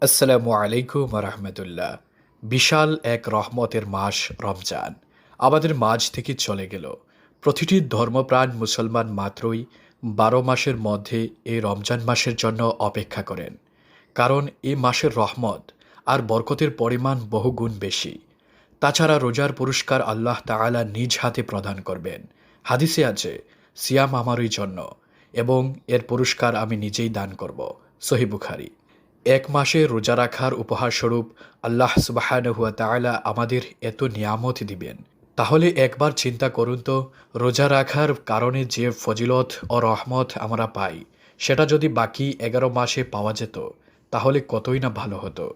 আসসালামু আলাইকুম রহমতুল্লাহ। বিশাল এক রহমতের মাস রমজান। আমাদের মাঝ থেকে চলে গেল। প্রতিটি ধর্মপ্রাণ মুসলমান মাত্রই বারো মাসের মধ্যে এই রমজান মাসের জন্য অপেক্ষা করেন। কারণ এই মাসের রহমত আর বরকতের পরিমাণ বহুগুণ বেশি। তাছাড়া রোজার পুরস্কার আল্লাহ তাআলা নিজ হাতে প্রদান করবেন। হাদিসে আছে, সিয়াম আমারই জন্য এবং এর পুরস্কার আমি নিজেই দান করব। সহি বুখারি। এক মাসে রোজা রাখার উপহারস্বরূপ আল্লাহ সুবাহানহুয়া তাআলা আমাদের এত নিয়ামত দিবেন। তাহলে একবার চিন্তা করুন তো, রোজা রাখার কারণে যে ফজিলত ও রহমত আমরা পাই, সেটা যদি বাকি এগারো মাসে পাওয়া যেত, তাহলে কতই না ভালো হতো।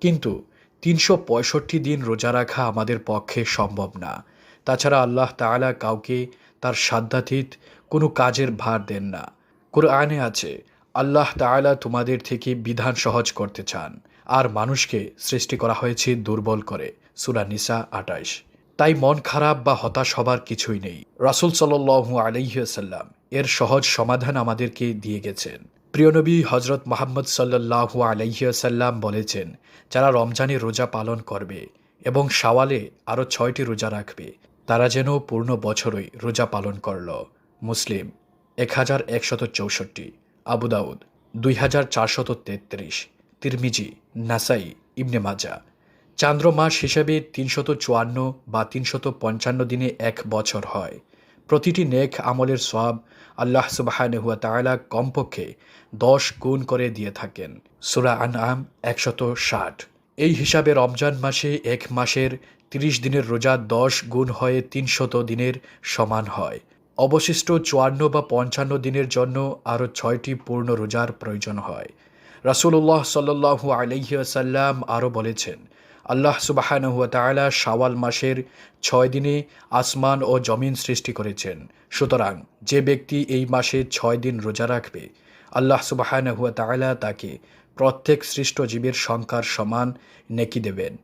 কিন্তু তিনশো পঁয়ষট্টি দিন রোজা রাখা আমাদের পক্ষে সম্ভব না। তাছাড়া আল্লাহ তাআলা কাউকে তার সাধ্যাতীত কোনো কাজের ভার দেন না। কোরআনে আছে আল্লাহ তাআলা তোমাদের থেকে বিধান সহজ করতে চান, আর মানুষকে সৃষ্টি করা হয়েছে দুর্বল করে, সুরা নিসা আটাইশ। তাই মন খারাপ বা হতাশ হবার কিছুই নেই। রাসুল সাল্লু আলহ্লাম এর সহজ সমাধান আমাদেরকে দিয়ে গেছেন। প্রিয়নবী হজরত মোহাম্মদ সাল্লাহু আলহ্লাম বলেছেন, যারা রমজানে রোজা পালন করবে এবং সাওয়ালে আরও ছয়টি রোজা রাখবে, তারা যেন পূর্ণ বছরই রোজা পালন করল। মুসলিম, এক হাজার একশত চৌষট্টি। আবু দাউদ, দুই হাজার চারশত তেত্রিশ। তিরমিজি, নাসাই, ইবনে মাজা। চান্দ্র মাস হিসাবে তিনশত চুয়ান্ন বা তিনশত পঞ্চান্ন দিনে এক বছর হয়। প্রতিটি নেক আমলের সব আল্লাহ সুবাহানহুয়া তাআলা কমপক্ষে দশ গুণ করে দিয়ে থাকেন। সুরা আন আম একশত ষাট। এই হিসাবে রমজান মাসে এক মাসের তিরিশ দিনের রোজা দশ গুণ হয়ে তিনশত দিনের সমান হয়। অবশিষ্ট চুয়ান্ন বা পঞ্চান্ন দিনের জন্য আরও ছয়টি পূর্ণ রোজার প্রয়োজন হয়। রাসুল্লাহ সাল্লু আলহিয়াসাল্লাম আরও বলেছেন, আল্লাহ সুবাহানহুয়া তাআলা শাওয়াল মাসের ছয় দিনে আসমান ও জমিন সৃষ্টি করেছেন। সুতরাং যে ব্যক্তি এই মাসে ছয় দিন রোজা রাখবে, আল্লাহ সুবাহানহুয়া তাআলা তাকে প্রত্যেক সৃষ্ট জীবের সংখ্যার সমান নেকি দেবেন।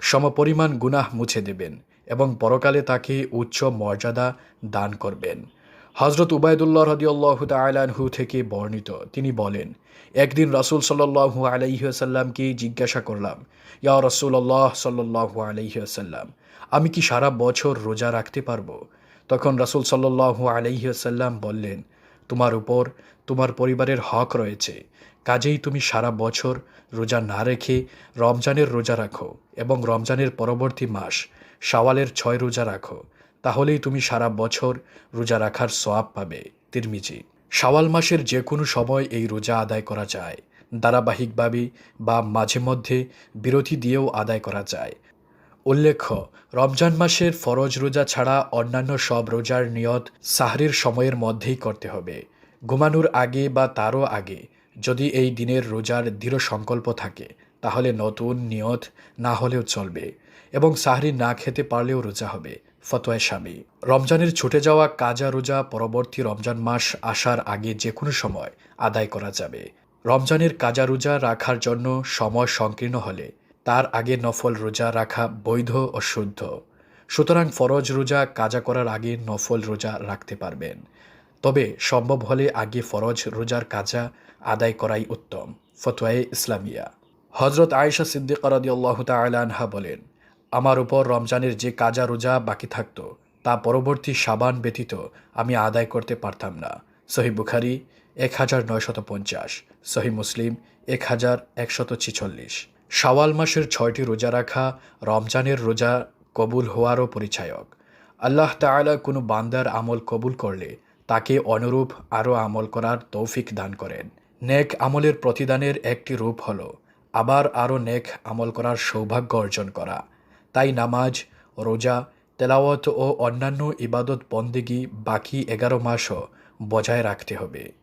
সমপরিমাণ গুনাহ মুছে দেবেন। এবং পরকালে তাকে উচ্চ মর্যাদা দান করবেন। হজরত উবায়দুল্লাহ রদিউল্লাহ তালাহু থেকে বর্ণিত, তিনি বলেন, একদিন রাসুল সাল্লু আলাইসাল্লামকে জিজ্ঞাসা করলাম, ইয়া রসুল্লাহ সাল্লু আলাইসাল্লাম আমি কি সারা বছর রোজা রাখতে পারব? তখন রাসুল সাল্লু আলাইসাল্লাম বললেন, তোমার উপর, তোমার পরিবারের হক রয়েছে। কাজেই তুমি সারা বছর রোজা না রেখে রমজানের রোজা রাখো এবং রমজানের পরবর্তী মাস শাওয়ালের ছয় রোজা রাখো, তাহলেই তুমি সারা বছর রোজা রাখার সোয়াব পাবে, তিরমিজি। শাওয়াল মাসের যে কোনো সময় এই রোজা আদায় করা যায়। ধারাবাহিকভাবে বা মাঝে মধ্যে বিরতি দিয়েও আদায় করা যায়। উল্লেখ্য, রমজান মাসের ফরজ রোজা ছাড়া অন্যান্য সব রোজার নিয়ত সাহরির সময়ের মধ্যেই করতে হবে। ঘুমানোর আগে বা তারও আগে যদি এই দিনের রোজার দৃঢ় সংকল্প থাকে, তাহলে নতুন নিয়ত না হলেও চলবে। এবং সাহরি না খেতে পারলেও রোজা হবে ফতোয় স্বামী। রমজানের ছুটে যাওয়া কাজা রোজা পরবর্তী রমজান মাস আসার আগে যে কোনো সময় আদায় করা যাবে। রমজানের কাজা রোজা রাখার জন্য সময় সংকীর্ণ হলে তার আগে নফল রোজা রাখা বৈধ ও শুদ্ধ। সুতরাং ফরজ রোজা কাজা করার আগে নফল রোজা রাখতে পারবেন। তবে সম্ভব হলে আগে ফরজ রোজার কাজা আদায় করাই উত্তম, ফতোয়ায়ে ইসলামিয়া। হজরত আয়েশা সিদ্দিক রাদিয়াল্লাহু তাআলা বলেন আমার উপর রমজানের যে কাজা রোজা বাকি থাকত, তা পরবর্তী সাবান ব্যতীত আমি আদায় করতে পারতাম না। সহি বুখারি এক হাজার নয়শত পঞ্চাশ। সহি মুসলিম এক হাজার একশত ছিচল্লিশ। শাওয়াল মাসের ছয়টি রোজা রাখা রমজানের রোজা কবুল হওয়ারও পরিচায়ক। আল্লাহ তাআলা কোনো বান্দার আমল কবুল করলে তাকে অনুরূপ আরও আমল করার তৌফিক দান করেন। নেক আমলের প্রতিদানের একটি রূপ হল আবার আরও নেক আমল করার সৌভাগ্য অর্জন করা। তাই নামাজ রোজা তেলাওয়াত ও অন্যান্য ইবাদত বন্দেগি বাকি এগারো মাসও বজায় রাখতে হবে।